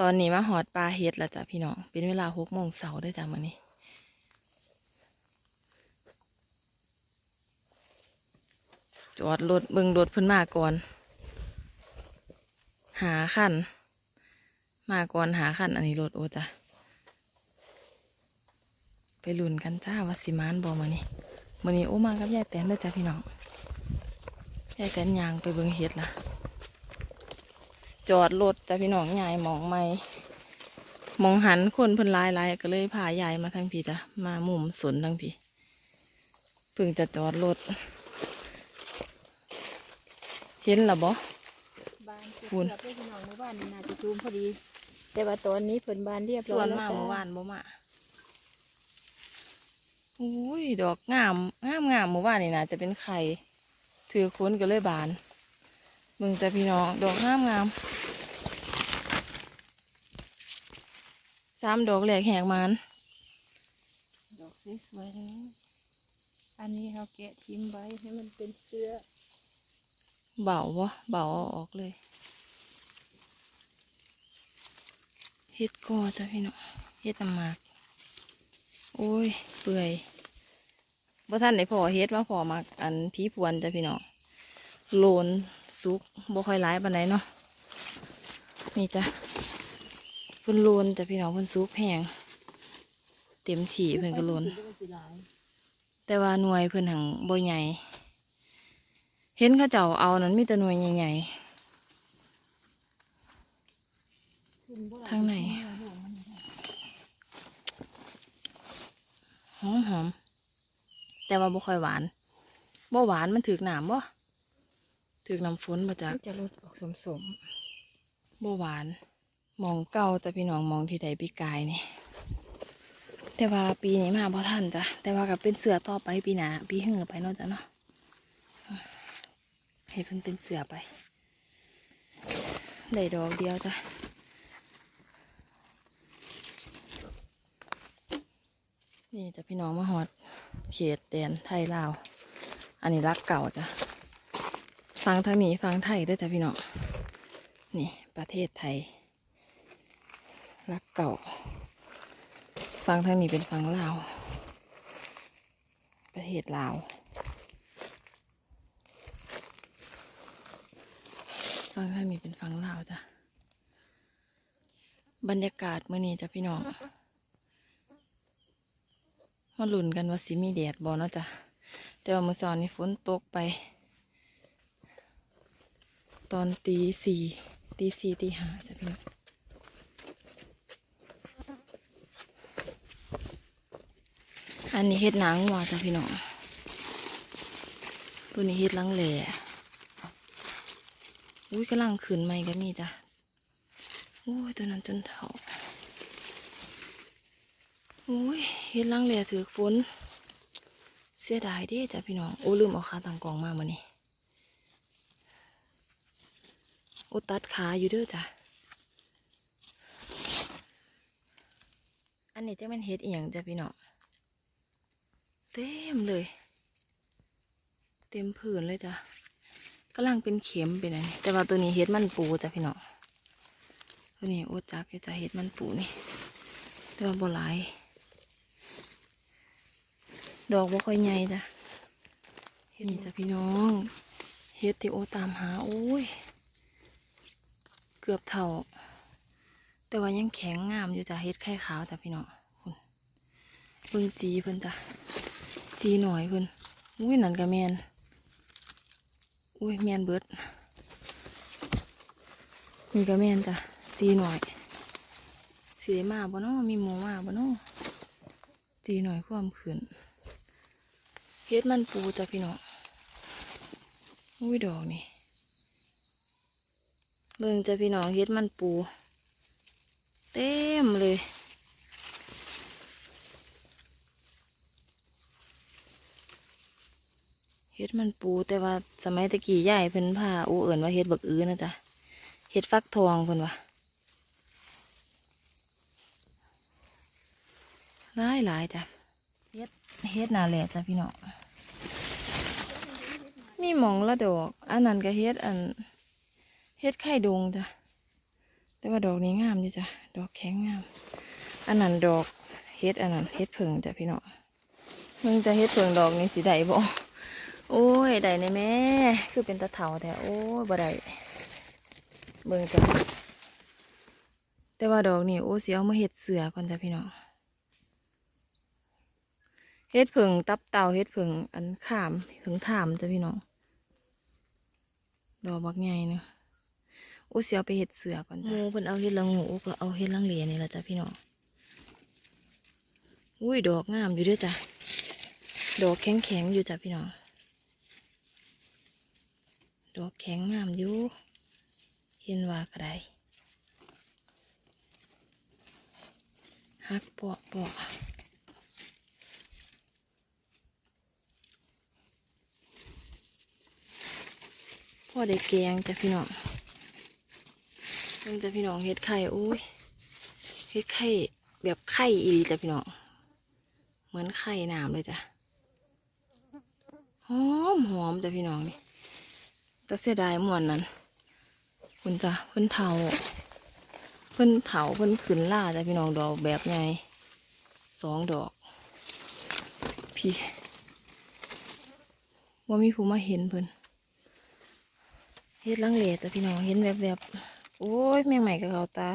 ตอนนี้มาหอดปลาเฮ็ดแล้วจ้ะพี่น้อง เป็นเวลาหกโมงเสาร์ด้วยจ้ะมื้อนี้จอดรถเบิ่งรถเพิ่นมาก่อน หาคันมาก่อนหาคันอันนี้รถโอจ้ะไปลุนกันจ้าวสิมานบ่มื้อนี้มื้อนี้โอ้มากับยายแตนด้อจ้ะพี่น้องยายแตนยางไปเบิ่งเฮ็ดล่ะ จอดรถจ้ะพี่น้องยายมองไม่มองหันคนเพิ่นหลายหลายก็เลยพายายมาทางพี่จ้ะมามุมสวนทางพี่เพิ่งจะจอดรถเห็นหรอบ่บานเก็บคุณเกือบได้พี่น้องเมื่อวานนี่นาจะจูมพอดี แต่ว่าตอนนี้เพิ่นบานเรียบสร้อวยนแล้วมาจ้เมื่อวานบ่มาอุ้ยดอกงามงามงามเมื่อวานนี่นะจะเป็นไข่ถือค้นก็เลยบาน มึงจะพี่น้อง ดอกงามงามสามดอกแหลกแหกมันดอกสวยๆเลยอันนี้เราแกะทิ้งไว้ให้มันเป็นเสื้อ เบาบ่เบาเอาออกเลยเฮ็ดกอจ้ะพี่น้องเฮ็ดน้ำหมากโอ้ย เปื่อยบ่ท่านได้พอเฮ็ดว่าพอมักอันผีพวนจ้ะพี่น้อง โลนสุกบ่ค่อยร้ายปานใดเนาะนี่จ้ะเพิ่นโลนจ้ะพี่น้องเพิ่นสุกแห้งเต็มที่เพิ่นก็โลนแต่ว่าหน่วยเพิ่นหังบ่ใหญ่เห็นเขาเจ้าเอานั้นมีแต่หน่วยใหญ่ๆทางไหนหอมหอมแต่ว่าบ่ค่อยหวานบ่หวานมันถึกหนามบ่ ถึกน้ำฝนบ่จักจะลดออกสมสมบ่หวานหมองเก่าแต่พี่น้องมองที่ใดปีกายนี่ แต่ว่าปีนี้มาบ่ทันจ้ะ แต่ว่ากับเป็นเสือต่อไปปีหน้าปีเหือไปเนาะจ้ะเนาะให้เพิ่นเป็นเสือไป ได้ดอกเดียวจ้ะนี่จ้ะพี่น้องมาหอด เขตแดนไทยลาว อันนี้รักเก่าจ้ะ ฟังทางนี้ฟังไทยด้วยจ้ะพี่น้องนี่ประเทศไทย รักเก่า ฟังทางนี้เป็นฟังลาว ประเทศลาวฟังทางนี้เป็นฟังลาวจ้ะบรรยากาศเมื่อนี้จ้ะพี่น้องมาหลุนกันว่าสิมีแดดบ่เนาะจ้ะแต่ว่ามื้อเช้านี้ฝนตกไป ตอนตีสี่ตีสี่ตีห้าจ้ะพี่น้องอันนี้เฮ็ดหนังวัวจ้ะพี่น้อง ตัวนี้เฮ็ดลังแหล่อุ้ยกำลังขึ้นใหม่ก็มีจ้ะโอ้ยตัวนั้นจนเถาโอ้ยเฮ็ดลังแหล่ถือฝน เสียดายด้จ้ะพี่น้อง โอ้ลืมเอาขาตังกองมามื้อนี้ โอตัดขาอยู่เด้อจ้ะ อันนี้จะเป็นเฮ็ดอีหยังจ้ะพี่น้อง เต็มเลย เต็มผืนเลยจ้ะกำลังเป็นเข็มเป็นอะไรแต่ว่าตัวนี้เฮ็ดมันปูจ้ะพี่น้อง ตัวนี้โอจักอยู่จ้ะเฮ็ดมันปูนี่ แต่ว่าบ่หลายดอกบ่ค่อยใหญ่จ้ะเฮ็ดนี่จ้ะพี่น้องเฮ็ดที่โอตามหาโอ้ย เกือบเท่า แต่ว่ายังแข็งงามอยู่จ้ะเฮ็ดไข่ขาวจ้ะพี่น้องคุณเบิ่งจีเพิ่นจ้ะจีหน่อยเพิ่นอุ้ยนั่นก็แมนอุ้ยแมนเบิดนี่ก็แมนจ้ะจีหน่อยสีได้มาบ่เนาะมีหมูมาบ่เนาะจีหน่อยความขืนเฮ็ดมันปูจ้ะพี่น้องอุ้ยดอกนี่ เบิ่งจะพี่น้องเฮ็ดมันปู เต็มเลยเฮ็ดมันปูแต่ว่าสมัยตะกี้ยายเพิ่นพาอูเอิ่นว่าเฮ็ดบักอื้อนะจ๊ะเฮ็ดฟักทองเพิ่นว่าหลายหลายจ้ะเฮ็ดเฮ็ดนาแหละจ้ะพี่น้องมีหมองละดอก อันนั้นก็เฮ็ดอัน เฮ็ดไข่ดงจ้ะ แต่ว่าดอกนี้งามอยู่จ้ะ ดอกแข็งงาม อันนั้นดอกเฮ็ดอันนั้นเฮ็ดเพิงจ้ะพี่น้องมึงจะเฮ็ดเพิงดอกนี้สิได้บ่โอ้ยได้ในแม่คือเป็นตะเถาแต่โอ้ยบ่ได้เบิ่งจ้ะแต่ว่าดอกนี้โอ้เสียเอามาเฮ็ดเสือก่อนจ้ะพี่น้องเฮ็ดเพิงตับเต่าเฮ็ดเพิงอันขามเพิงถามจ้ะพี่น้อง ดอกบักใหญ่เนาะ โอ้เสียวไปเห็ดเสือก่อนจ้ะหมูเพิ่นเอาเห็ดละงูก็เอาเห็ดลังเหลียนี่แหละจ้ะพี่น้องอุ้ยดอกงามอยู่ด้วยจ้ะดอกแข็งแข็งอยู่จ้ะพี่น้องดอกแข็งงามอยู่เห็นว่าก็ได้ฮักปอกปอกพ่อได้แกงจ้ะพี่น้อง เพิ่งจะพี่น้องเฮ็ดไข่อุ้ยเฮ็ดไข่แบบไข่อีจ้ะพี่น้องเหมือนไข่น้ำเลยจ้ะหอมหอมจ้ะพี่น้องนี่แต่เสียดายมวนนั้นคุณจ้ะเพิ่นเถาเพิ่นเถาเพิ่นขึ้นล่าจ้ะพี่น้องดอกแบบไงสองดอก พี่ว่ามีผู้มาเห็นเพิ่นเฮ็ดลังเลจ้ะพี่น้องเห็นแบบแบบ โอ้ยแมงใหม่กับเขาตา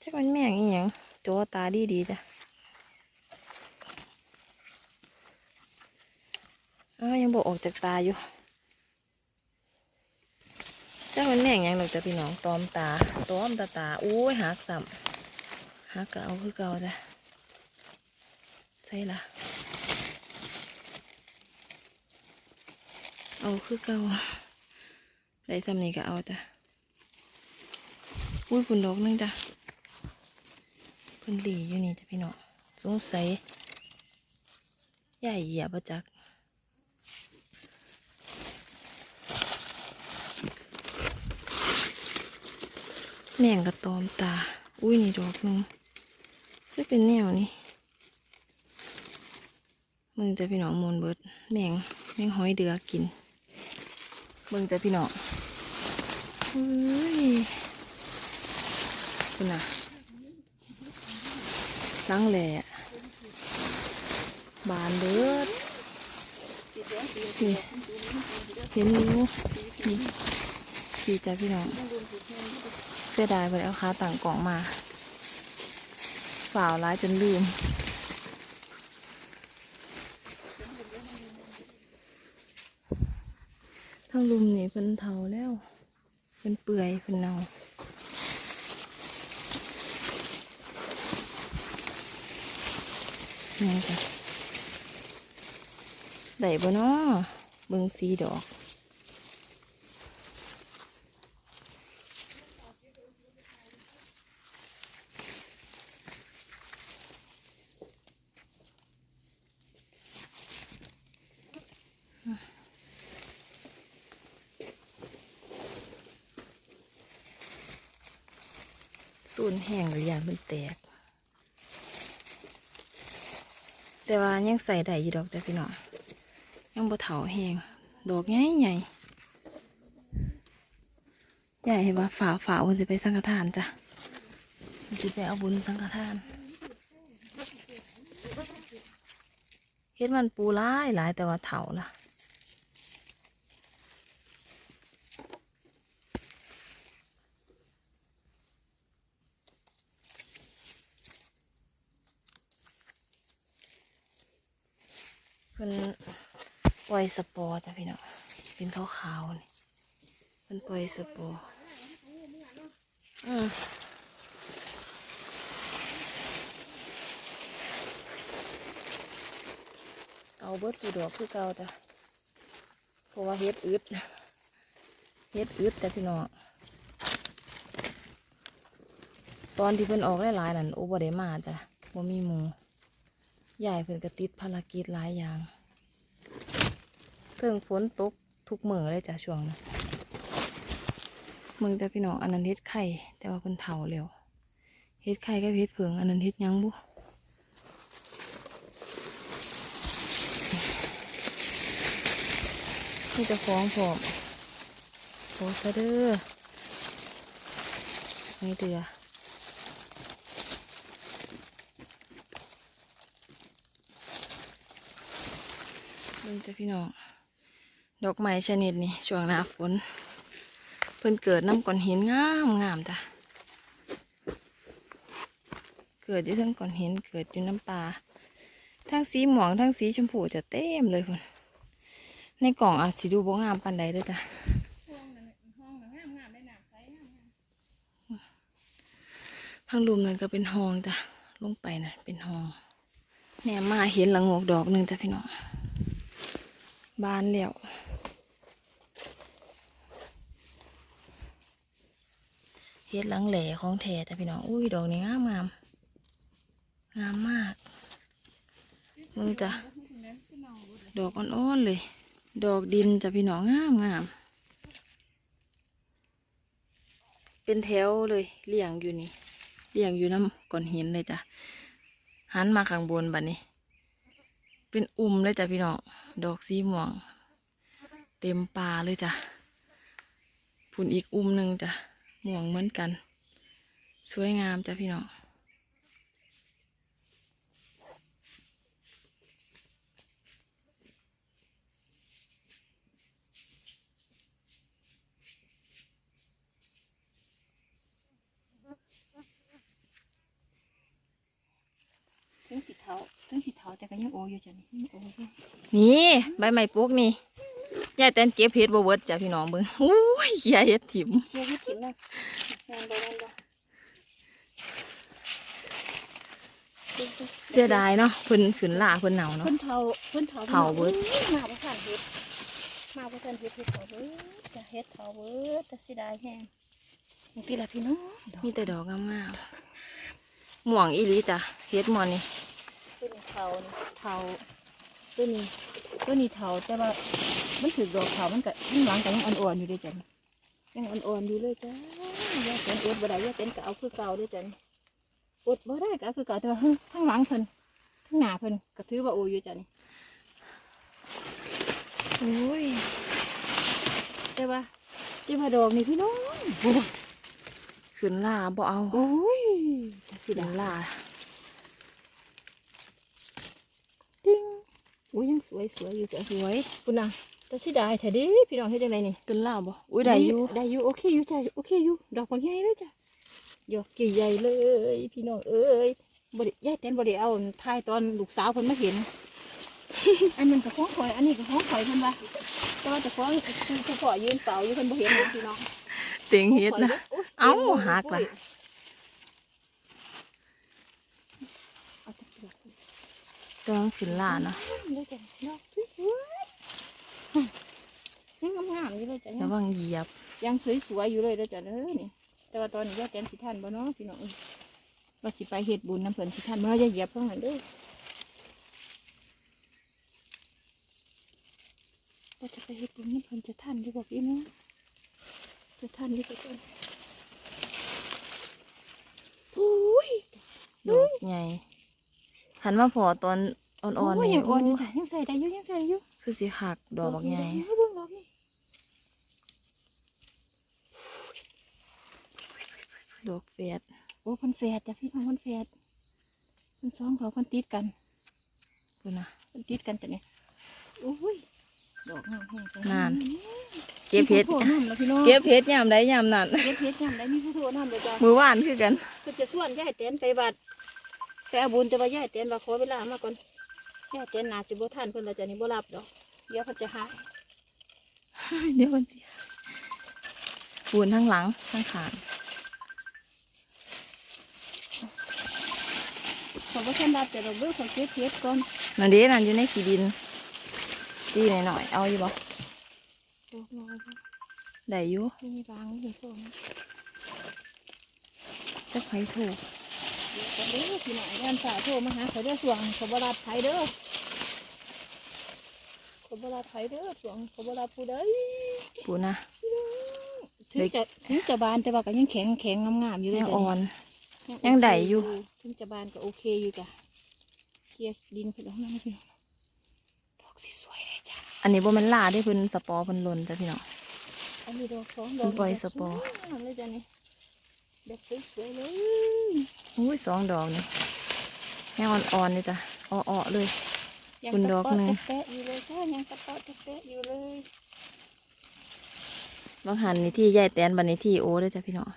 จักมันแมงอีหยังโจอตาดีดีๆจ้ะอ้าวยังบอกออกจากตาอยู่จักมันแมงยังหรอกจ้ะพี่น้องตอมตาตอมตาตาโอ้ยหักสัมหักก็เอาคือเก่าจ้ะใช่ละเอาคือเก่าได้ซ้ำนี้ก็เอาจ้ะ อุ้ยคุณดอกนึงจ้ะเพิ่นหลีอยู่นี่จ้ะพี่น้องสงสัยใหญ่เหยียบประจักแม่งกระตอมตา อุ้ยนี่ดอกนึงจะเป็นแนวนี้มึงจะพี่น้องมนเบิด แม่งแม่งหอยเดือกิน มึงจะพี่น้องเฮ้ย คุณน่ะลังแหล่บานเบิดนี่เห็นอยู่นี่ขี่จ้ะพี่น้องเสียดายไปเอาค้าต่างกล่องมาฝ่าวร้ายจนลืมทั้งลุมนี่เพิ่นเทาแล้วเพิ่นเปื่อยเพิ่นเน่า นี่จ้ะได้บ่เนาะเบิ่งสีดอกสูนแห้งหรือยามันแตก แต่ว่ายังใส่ได้อยู่ดอกจ้ะพี่น้องยังบ่เถาแห้งดอกใหญ่ใหญ่ใหญ่เห็นว่าฝาฝาวันสิไปสังฆทานจ้ะวันสิไปเอาบุญสังฆทานเฮ็ดมันปูร้ายหลายแต่ว่าเถาล่ะ เพิ่นปล่อยสปอร์จ้ะพี่น้องเป็นขาวๆนี่เพิ่นปล่อยสปอร์อืมเอาเบิดสีดอกคือเก่าจ้ะเพราะว่าเฮ็ดอึดเฮ็ดอึดจ้ะพี่น้องตอนที่เพิ่นออกหลายๆนั่นโอ้บ่ได้มาจ้ะบ่มีหมู ยายเพิ่นก็ติดภารกิจหลายอย่างเพิ่งฝนตกทุกมือเลยจ้ะช่วงนั้นมึงจะพี่น้องอันนั้นเฮ็ดไข่ แต่ว่าเพิ่นเฒ่าแล้วเฮ็ดไข่กับเฮ็ดเผิงอันนั้นเฮ็ดยังบุนี่จะฟ้องผมโอ้ซะเด้อนี่เดือ เบิ่งจ้ะพี่น้อง ดอกไม้ชนิดนี้ช่วงหน้าฝน เพิ่นเกิดน้ำก้อนหินงามงามจ้ะเกิดอยู่ทั้งก้อนหินเกิดอยู่น้ำปลาทั้งสีหมองทั้งสีชมพูจะเต็มเลยพุ่นในกล่องอาจสิดูบ่งามปานใดเด้อจ้ะห้องนั้งนั้นงามๆได้น้ำใสงามทางลุมนั่นก็เป็นห้องจ้ะลงไปน่ะเป็นห้องแหน่มาเห็นละโงกดอกหนึ่งจ้ะพี่น้อง บานแล้วเฮ็ดหลังแหล่ของแท้จ้ะพี่น้องอุ้ยดอกนี้งามงามงามมากมึงจ้ะดอกอ่อนๆเลย ดอกดินจ้ะพี่น้องงามงามเป็นแถวเลยเลี้ยงอยู่นี่เลี้ยงอยู่น้ำก้อนหินเลยจ้ะหันมาข้างบนบัดนี้ เป็นอุ่มเลยจ้ะพี่น้อง ดอกสีม่วง เต็มป่าเลยจ้ะผุนอีกอุ่มหนึ่งจ้ะม่วงเหมือนกัน สวยงามจ้ะพี่น้อง ทั้งสีเทาทั้งสีเทาแต่ก็ ยังโออยู่จ้ะนี่ยังโออยู่นี่ใบไม้ปลูกนี่ยายแตนเก็บเห็ดบวเวิร์ดจ้ะพี่น้องเบิ้งอุ้ยเขียเห็ดถิ่มเชื่อที่ถิ่นนะงานบ่งานบ่เสียดายเนาะเพิ่นขืนล่าเพิ่นหนาวเนาะเพิ่นเทาเพิ่นเทาเฒ่าเบิดอ้ยมาบ่ทันเฮ็ดมาบ่ทันเฮ็ดเฮ็ดเทาเบิดจะเฮ็ดเทาเบิดจะเสียดายแฮงนี่ติล่ะพี่น้องดอกมีแต่ดอกงามๆม่วงอีหลีจ้ะเฮ็ดหมอนนี่ ตัวนี้เทานี่เทาตัวนี้ตัวนี้เทาแต่ว่ามันถือดอกเทามันก็ข้างหลังก็ยังอ่อนๆอยู่เด้จ้ะนี่ยังอ่อนๆอยู่เลยจ้าย่าเต็นอดบ่ได้ย่าเต็นก็เอาคือเก่าเด้จ้ะนี่อดบ่ได้ก็เอาคือเก่าแต่ว่าข้างหลังเพิ่นข้างหน้าเพิ่นก็ถือว่าโออยู่จ้ะนี่โอ้ยแต่ว่าที่มาดอกนี่พี่น้องโอ้ยขืนล่าบ่เอาโอ้ยจะสิขืดานล่า ติ้งโอ้ยยังสวยสวยอยู่จ้ะสวยคุณน่ะแต่สิดายแท้เดิพี่น้องเฮ็ดจังไดนี่ขืนล่าบ่อุ้ยได้อยู่ได้อยู่โอเคอยู่จ้ะโอเคอยู่ดอกบางใหญ่เลยจ้ะดอกใหญ่ๆเลย พี่น้องเอ้ยบ่ได้ยายแตนบ่ได้เอาถ่ายตอนลูกสาวเพิ่นมาเห็น อันนั้นก็ของข่อย อันนี้ก็ของข่อยเพิ่นว่าแต่ว่าเจะของคือเฉพาะยืนเฝ้าอยู่เพิ่นบ่เห็นนะพี่น้องเต็งเฮ็ดนะเอ้าหักล่ะ เอาแต่เปลือก ตัวนั้นขืนลาเนาะเลยจ้ะดอกสวยๆยังงามๆอยู่เลยจ้ะระวังเหยียบยังสวยๆอยู่เลยเด้อจ้ะเด้อนี่ แต่ว่าตอนนี้ยายแตนสิทันบ่เนาะพี่น้องว่าสิไปเฮ็ดบุญน้ำเพิ่นสิทันบ่เนาะอย่าเหยียบเพิ่นนั่นเด้อว่าจะไปเฮ็ดบุญน้ำเพิ่นจะทันอยู่บ่พี่น้องจะทันอยู่บ่จ้ะโอ้ยดอกใหญ่ หันมาพอตอนอ่อนๆโอ้ยนี่ยังอ่อนอยู่โอ้จ้ะยังใส่ได้อยู่ยังใส่ได้อยู่คือสิหักดอกบักใหญ่ดอกเบิ่งดอกนี่ดอกเฟียดโอ้เพันแฝดจ้ะพี่น้องเพันแฝดเพันสองเขาเพันติดกันพุ่นนะเพันติดกันจ้ะเนี่ยโอ้ยดอกงามแห้งจ้ะนานเก็บเห็ดมีผู้โทรน้ำแล้วพี่น้องเก็บเฮ็ดยามใดยามนั้นเก็บเห็ดยามได้มีผู้โทรน้ำเลยจ้ะมือว่านคือกันก็จะส่วนยายเต้นไปบัด ไปเอาบุญแต่ว่ายายเต้นว่าขอเวลามาก่อนยายเต้นนาสิบ่ทันเพิ่นและจ้ะนี่บ่รับดอกเดี๋ยวเพิ่นจะหายเดี๋ยวมันเสียปูนทั้งหลังทั้งขางขอบ่ทันรับแต่ดอกเบี้ยขอเก็บเห็ดก่อนนั่นเด้นั่นอยู่ในขี้ดินจีหน่อยๆเอาอยู่บ่ดอกน้อยได้อยู่มีบางมีพวกนี้จะไผถูก เดี๋ยวก่อนเด้อพี่น้องยามสาวโทรมาหาเขาเด้อสวงเขาบ่รับไผเด้อเขาบ่รับไผเด้อสวงเขาบ่รับผู้ใดปูนะ ถึงจะถึงจะบานแต่ว่าก็ยังแข็งแข็งงามๆอยู่เลยยังจ้ะอ่อนนี่ยังได้อยู่ ถึงจะบานก็โอเคอยู่จ้ะเคลียร์ดินไปแล้วนะพี่น้องดอกสีสวยเลยจ้ะอันนี้บ่แมันล่าได้เพิ่นสปอร์เพิ่นหล่นจ้ะพี่น้อง อันนี้ดอกสองดมัอกนปล่อยสปอร์สวยงามเลยจ้ะนี่ แบบสวยๆเลยอุ้ยสองดอกนี่แห้งอ่อนๆนี่จ้ะอ่อๆเลยยังคุณตะดอกเปาะหนึ่งแตะๆอยู่เลยค่ะยังตะเปาะแตะๆอยู่เลยบางหันนี่ที่ยายแตนบันนี้ที่โอ้เลยจ้ะพี่น้อง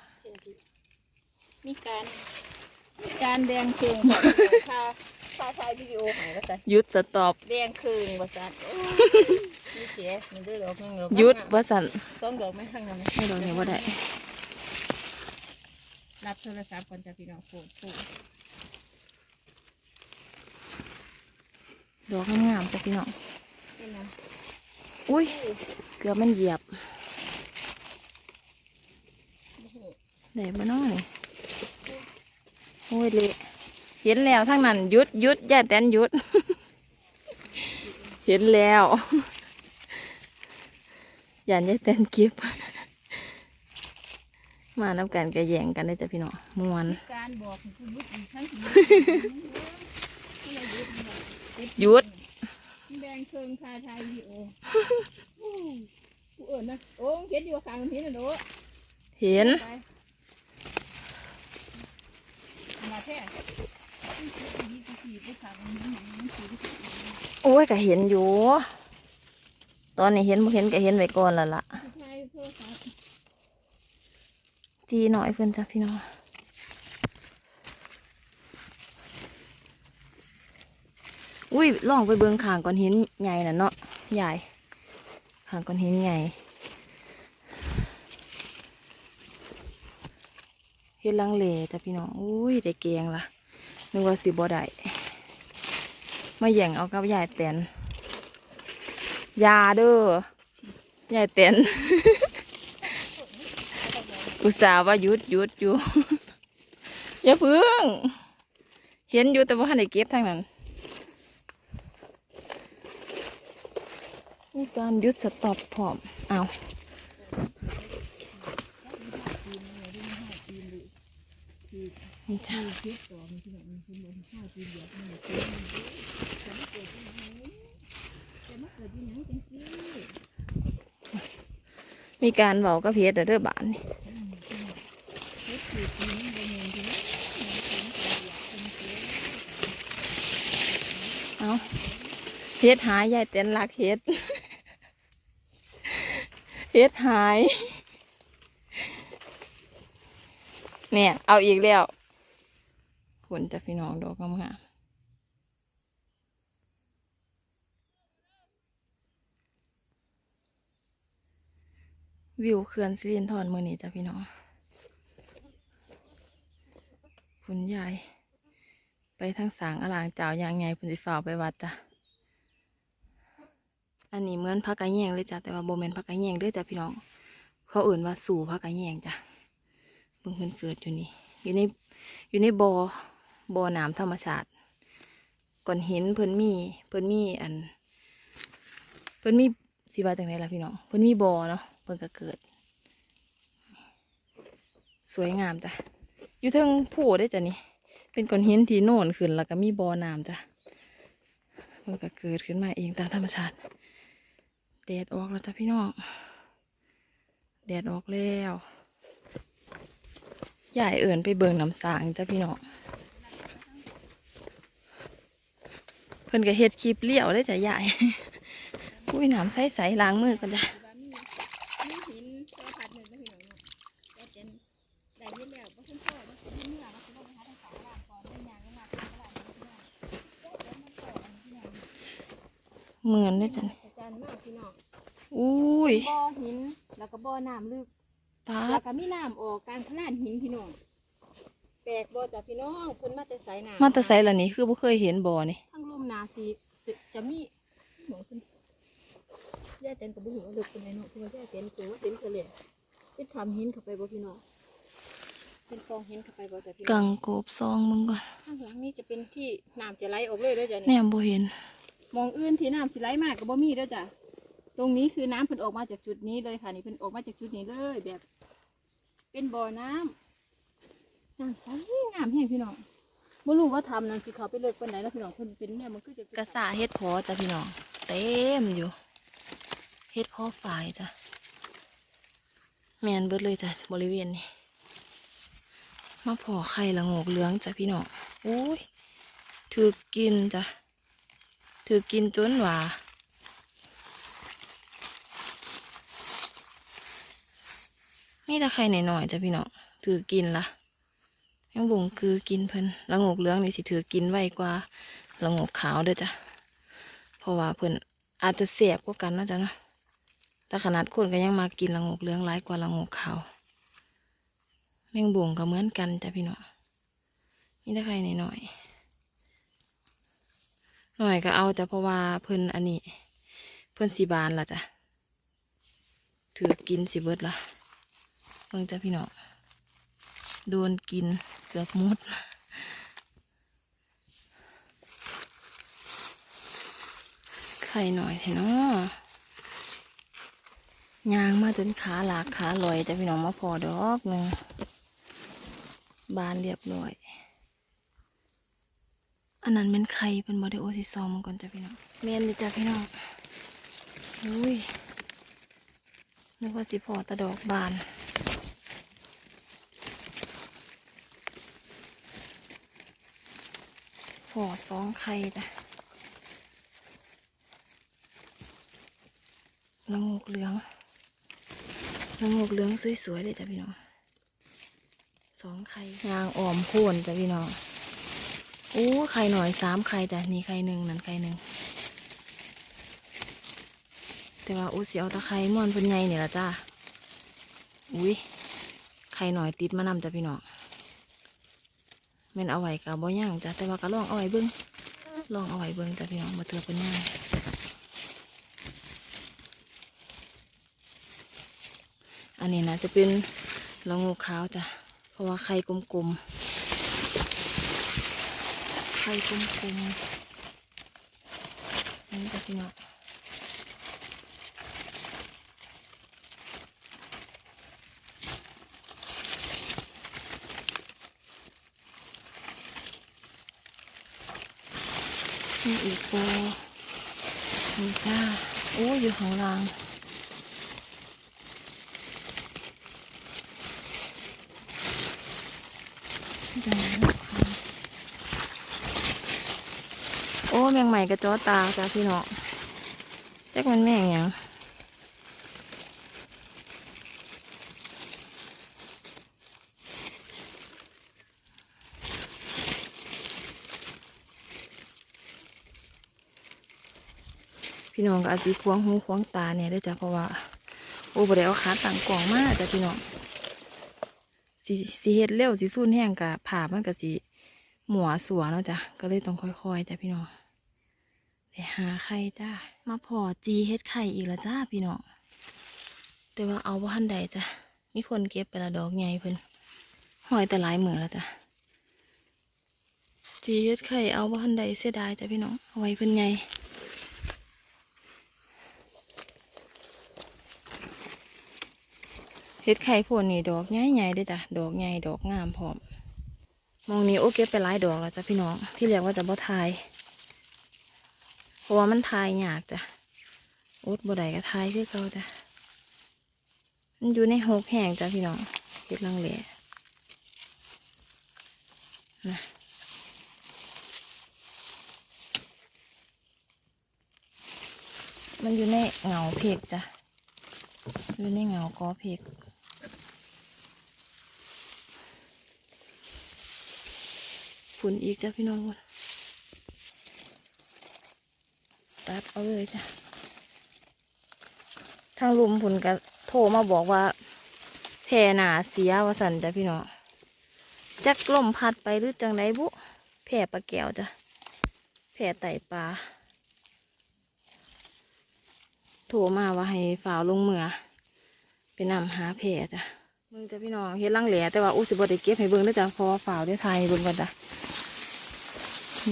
มีการมีการแดงคืงของค่าค่าถ่ายวิดีโอใหายว่าสันหยุดสต็อปแดงคืงว่าสันโอ้ยนี่เสียมันได้ดอกหนึงดอกหยุดว่าสันสองดอกไม่ข้างนั้นไม่ดอกนี้ว่าได้ รับโทรศัพท์ก่อนจะพี่น้องโฟนโฟนดอกงามๆจ้ะพี่น้องนี่นะอุ้ย เกือบมันเหยียบโอ้โหได้บ่น้อยโอ้ยเละเห็นแล้วทั้งนั้นหยุดหยุดยายแตนหยุด เห็นแล้วยันยายแตนเก็บ มาน้ำกันกระแยงกันได้อจ้ะพี่น้องมวนการบอกของคุณยุทธอีกครั้งที่หยุดแดงคืงค่าถ่ายวิดีโอโอ้ยผู้เอิญนะโอ้เห็นอยู่ข้างนี้นะโดเห็นไปมาแท้ดีกว่าสีไปขางนี้มันสีที่โอ้ยก็เห็นอยู่ ตอนนี้เห็นบ่เห็นก็เห็นไว้ก่อนและล่ะ ถ่ายโทรศัพท์ จีหน่อยเพื่อนจ้ะพี่น้องอุ้ยลองไปเบิงขางก้อนหินใหญ่น่ะเนาะใหญ่ขางก้อนหินใหญ่เฮ็ดลังเลจ้ะพี่น้องอุ้ยได้เกงละนึกว่าสิบ่ได้มาแย่งเอากับยายแตนยาเด้อยายแตน อุตส่าห์ว่าหยุดหยุดอยู่ อย่าพึ่ง เห็นอยู่แต่ว่าทันได้เก็บทางนั้น มีการยุดสต็อปพร้อม เอาจ้ามีการเบาก็เพชรเด้อบานนี่ เอา เฮ็ดหายยายเต้นรักเฮ็ดเฮ็ดหาย เนี่ย เอาอีกแล้วผลจะพี่น้องดอกงามวิวเขื่อนสิรินทรมือนี้จ้ะพี่น้องผลใหญ่ไปทางสางอลางเจ้าอย่างไงเพิ่นสิฝ่าไปวัดจ้ะ อันนี้เหมือนพักกะแยงเลยจ้ะแต่ว่าโบแมนพักกะแยงเด้อจ้ะพี่น้อง เขาเอื่นว่าสู่พักกะแยงจ้ะเบิ่งเพิ่นเกิดอยู่นี่ อยู่ในอยู่ในบ่อบ่อน้ำธรรมชาติ ก่อนหินเพิ่นมีเพิ่นมีอัน เพิ่นมีสิว่าจังไดล่ะพี่น้องเพิ่นมีบ่อเนาะเพิ่นก็เกิด สวยงามจ้ะอยู่เทิงผู้ได้จ้ะนี่เป็นก้อนหินที่โน่นขึ้นแล้วก็มีบ่อน้ำจ้ะมันก็เกิดขึ้นมาเองตามธรรมชาติ แดดออกแล้วจ้ะพี่น้อง แดดออกแล้วยายเอิ่นไปเบิ่งน้ำสางจ้ะพี่น้อง เพิ่นก็เฮ็ดคลิปเลี้ยวได้จ้ะยายอุ้ยน้ำใสๆล้างมือกันจ้ะว่องเนาะแต่เจนได้ยินแล้วว่าคุณพ่อว่าคุณเหมือนได้จ้ะนี่ อาจารย์มากพี่น้อง อุ้ยบ่อหิน แล้วก็บ่อน้ำลึกปาแล้วดก็มีน้ำออกกลารขนาดหินพี่น้องแปลกบ่จากพี่น้องเพิ่นมาแต่ไสน้ำมาแต่ไสล่ะนี่คือบ่เคยเห็นบ่อนี่ทั้งลุ่มนาสีจะมีหมองเพิ่นย่าเต็นกับบุหัวลึกเป็นไงเนาะคือว่าย่าเต็นคือว่าเต็นเขาเลยเป็นทำหินเข้าไปบ่พี่น้องเป็นฟองหินเข้าไปบ่จากพี่น้กัองงโกบซองมึงก่อนข้างหลังนี่จะเป็นที่น้ำจะไหลออกเลยเด้อจ้ะแนนี่มบ่เห็นมองอื่นที่น้ำสิไหลมากก็บ่มีเด้อจ้ะ ตรงนี้คือน้ำเพิ่นออกมาจากจุดนี้เลยค่ะ นี่เพิ่นออกมาจากจุดนี้เลยแบบ เป็นบ่อน้ำน้ำใสงามแห้งพี่น้องบ่รู้ว่าทำนั่นสิเขาไปเลิกปานไหนแล้วพี่น้องเพิ่นเป็นเนี่ยมันคือจะกระสาเฮ็ดพอจ้ะพี่น้องเต็มอยู่เฮ็ดพอฝ่ายจ้ะแมนเบิดเลยจ้ะบริเวณนี้มาพอไข่ละงกเหลืองจ้ะพี่น้องโอ้ยถือกินจ้ะถือกินจนหว่า มีแต่ไข่หน่อยๆจ้ะพี่น้องถือกินละยังบ่งคือกินเพิ่นละงกเหลืองนี่สิถือกินไวกว่าละงกขาวเด้อจ้ะเพราะว่าเพิ่นอาจจะเสียบกว่ากันนะจ้ะเนาะแต่ขนาดคนก็ยังมากินละงกเหลืองหลายกว่าละงกขาวแมงบ่งก็เหมือนกันจ้ะพี่น้องนี่ถ้าใครหน่อยๆหน่อยก็เอาแต่เพราะว่าเพิ่นอันนี้ เพิ่นสีบานละจ้ะถือกินสิเบิดละเพิ่งจ้ะพี่น้องโดนกินเกือบหมดไข่หน่อยเถอะเนาะยางมาจนขาหลากขาลอยแต่พี่น้องมาพอดอกหนึ่งบานเรียบร้อย อันนั้นเป็นไข่เป็นบอดโอซิซอมก่อนจ้ะพี่น้องเมนเลยจ้ะพี่น้องอุ้ยนึกว่าสิพอตะดอกบาน พอสองไข่จ้ะละงกเหลืองละงูกเหลืองสวยๆเลยจ้ะพี่น้องสองไข่ยางอ่อมโคนจ้ะพี่น้องโอ้ไข่หน่อยสามไข่แต่นี่ไข่หนึ่งนั่นไข่หนึ่งแต่ว่าโอ้เสียวตะไคร่ม่อนเพิ่นไงเนี่ยละจ้าอุ้ยไข่หน่อยติดมานำจ้ะพี่น้อง แม่นเอาไว้กับบ่ย่างจ้ะแต่ว่าก็ลองเอาไว้เบิ้งลองเอาไว้เบิ้งจ้ะพี่น้องมาเถื่อเป็นย่างอันนี้นะจะเป็นละงูขาวจ้ะเพราะว่าไข่กลมๆไข่กลมๆนี่จ้ะพี่น้อง นี่อีกโบมีจ้าโอ้อยู่ข้างล่างจังเลยนะคะโอ้แมงใหม่กระจอตาจ้าพี่น้องแจ็คมันแมงยังพี่ น้องก็อาจจะควงหูควงตาเนี่ยได้จ้ะเพราะว่าโอ้บ่ได้เอาขาตั้งกล่องมาจ้ะพี่น้องสิสิเฮ็ดเร็วสิสู้แห้งกะผ่ามันก็สิหมัวสัวเนาะจ้ะก็เลยต้องค่อยๆจ้ะพี่น้องไปหาไข่จ้ามาพอจีเฮ็ดไข่อีกแล้วจ้าพี่น้องแต่ว่าเอาบ่าทันใดจ้ะมีคนเก็บไปละดอกใหญ่เพิ่นหอยแต่หลายมือแล้วจ้ะจีเฮ็ดไข่เอาบ่าทันใดเสียดายจ้ะพี่น้องเอาไว้เพิ่นใหญ่ เฮ็ดไข่พวกนี้ดอกใหญ่ๆด้อจ้ะดอกใหญ่ดอกงามพร้อมมองนี้โอเก็บไปหลายดอกแล้วจ้ะพี่น้องที่เรียกว่าจะบ่ทายเพราะว่ามันทายยากจ้ะอุดบ่ได้ก็ทายคือเก่าจ้ะมันอยู่ในหกแห่งจ้ะพี่น้องเฮ็ดลังเหลนะมันอยู่ในเงาเพกจ้ะอยู่ในเงากอเพก ฝุ่นอีกจ้ะพี่น้องตัดเอาเลยจ้ะทางลุมผุนก็โทรมาบอกว่าแผ่หนาเสียวาสันจ้ะพี่น้องจักลมพัดไปหรือจังไดบุแผ่ปลาแก้วจ้ะแผ่ไต่ปลาโทรมาว่าให้ฝ่าวลงเมือไปนำหาแผ่จ้ะมึงจ้ะพี่น้องเฮ็ดลังแหล่แต่ว่าอู้สิบ่ได้เก็บให้เบิ่งเด้อจ้ะเพราะว่าฝ่าวได้ทายเบิ่งก่อนจ้ะ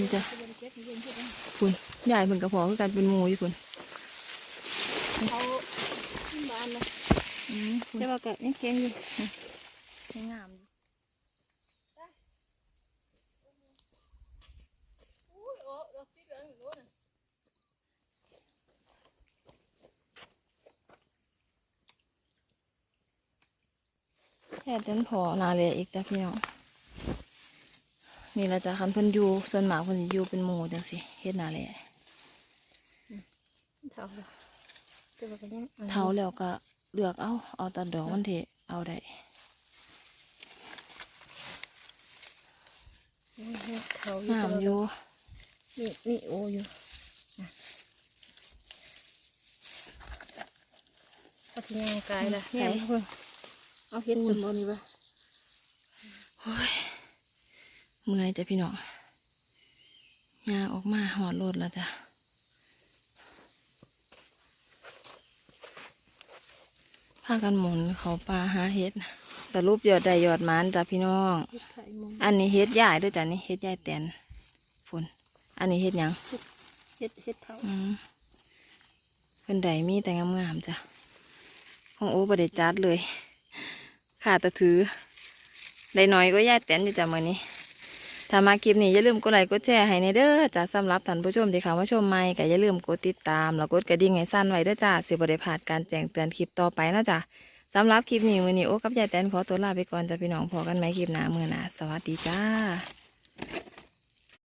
นี่จ้ะคุณยายเพิ่นก็พอคือกันเป็นหมู่อยู่คุณเขาบ้านนะอืมคุณแต่ว่าก็ยังแข็งอยู่ยังงามอยู่แค่เต้นพอนาเลยอีกจ้ะพี่น้อง นี่ละจ้ะคันเพิ่นอยู่ส่วนมากเพิ่นสิอยู่เป็นหมู่จังซี่เฮ็ดหน้าแหละเท่าแล้วแต่ว่าก็ยังอันนี้เท่าแล้วก็เลือกเอาเอาแตาดอกมันเทเอาได้ยังเท่าอยู่งามอยู่นี่นี่โออยู่อะเอาที่ย่างกายละแง่เพิ่งเอาเห็ดขึ้นบนนี่ปะโอ้ย เมื่อยจ้ะพี่น้องย่างออกมาหอดรถแล้วจ้ะพากันหมุนเขาปลาหาเฮ็ดสรุปยอดได้ยอดหมันจ้ะพี่น้องเห็ดไข่มุงอันนี้เฮ็ดใหญ่ด้วยจ้ะนี่เฮ็ดใหญ่แตนฝุ่นอันนี้เฮ็ดหยังเห็ดเห็ดเท่าอืมเพิ่นใดมีแต่งามๆจ้ะของโอ้บ่ได้จัดเลยขาดแตะถือได้น้อยก็ย่ายแตนอยู่จ้ะมื้อนี้ ถ้ามาคลิปนี้อย่าลืมกดไลค์กดแชร์ให้ในเด้อจ้าสำหรับท่านผู้ชมที่เข้ามาชมใหม่ก็อย่าลืมกดติดตามแล้วกดกระดิ่งให้สั่นไว้เด้อจ้าสิบ่ได้พลาดการแจ้งเตือนคลิปต่อไปนะจ้าสำหรับคลิปนี้มือนี้โอ้กับยายแตนขอตัวลาไปก่อนจ้ะพี่น้องพอกันไหมคลิปหน้ามือหน้าสวัสดีจ้า